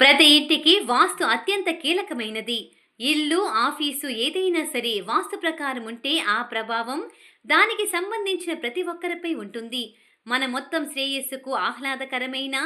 ప్రతి ఇంటికి వాస్తు అత్యంత కీలకమైనది. ఇల్లు ఆఫీసు ఏదైనా సరే వాస్తు ప్రకారం ఉంటే ఆ ప్రభావం దానికి సంబంధించిన ప్రతి ఒక్కరిపై ఉంటుంది. మన మొత్తం శ్రేయస్సుకు ఆహ్లాదకరమైన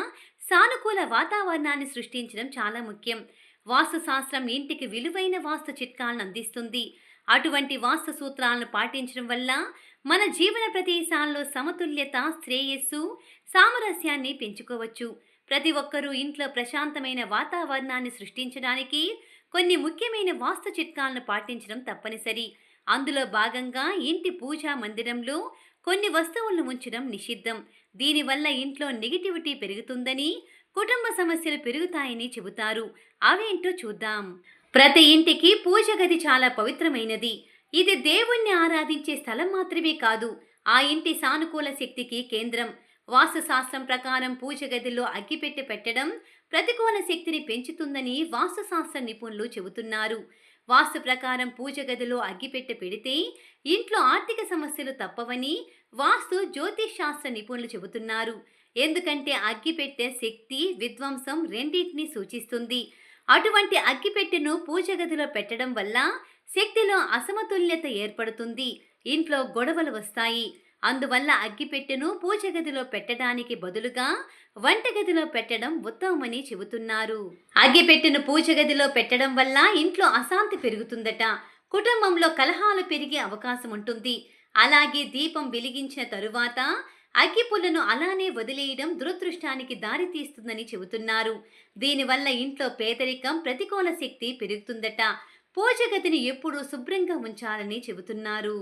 సానుకూల వాతావరణాన్ని సృష్టించడం చాలా ముఖ్యం. వాస్తు శాస్త్రం ఇంటికి విలువైన వాస్తు చిట్కాలను అందిస్తుంది. అటువంటి వాస్తు సూత్రాలను పాటించడం వల్ల మన జీవన ప్రదేశాల్లో సమతుల్యత శ్రేయస్సు సామరస్యాన్ని పెంచుకోవచ్చు. ప్రతి ఒక్కరూ ఇంట్లో ప్రశాంతమైన వాతావరణాన్ని సృష్టించడానికి కొన్ని ముఖ్యమైన వాస్తు చిట్కాలను పాటించడం తప్పనిసరి. అందులో భాగంగా ఇంటి పూజా మందిరంలో కొన్ని వస్తువులను ఉంచడం నిషిద్ధం. దీనివల్ల ఇంట్లో నెగిటివిటీ పెరుగుతుందని కుటుంబ సమస్యలు పెరుగుతాయని చెబుతారు. అవేంటో చూద్దాం. ప్రతి ఇంటికి పూజ గది చాలా పవిత్రమైనది. ఇది దేవుణ్ణి ఆరాధించే స్థలం మాత్రమే కాదు ఆ ఇంటి సానుకూల శక్తికి కేంద్రం. వాస్తుశాస్త్రం ప్రకారం పూజ గదిలో అగ్గిపెట్టె పెట్టడం ప్రతికూల శక్తిని పెంచుతుందని వాస్తుశాస్త్ర నిపుణులు చెబుతున్నారు. వాస్తు ప్రకారం పూజ గదిలో అగ్గిపెట్టె పెడితే ఇంట్లో ఆర్థిక సమస్యలు తప్పవని వాస్తు జ్యోతిష్ శాస్త్ర నిపుణులు చెబుతున్నారు. ఎందుకంటే అగ్గిపెట్టె శక్తి విధ్వంసం రెండింటిని సూచిస్తుంది. అటువంటి అగ్గిపెట్టెను పూజ గదిలో పెట్టడం వల్ల శక్తిలో అసమతుల్యత ఏర్పడుతుంది. ఇంట్లో గొడవలు వస్తాయి. అందువల్ల అగ్గిపెట్టెను పూజ గదిలో పెట్టడానికి బదులుగా వంటగదిలో పెట్టడం ఉత్తమమని చెబుతున్నారు. అగ్గిపెట్టెను పూజ గదిలో పెట్టడం వల్ల ఇంట్లో అశాంతి పెరుగుతుందట. కుటుంబంలో కలహాలు పెరిగే అవకాశం ఉంటుంది. అలాగే దీపం వెలిగించిన తరువాత అగ్గిపుల్లను అలానే వదిలేయడం దురదృష్టానికి దారితీస్తుందని చెబుతున్నారు. దీనివల్ల ఇంట్లో పేదరికం ప్రతికూల శక్తి పెరుగుతుందట. పూజ గదిని ఎప్పుడూ శుభ్రంగా ఉంచాలని చెబుతున్నారు.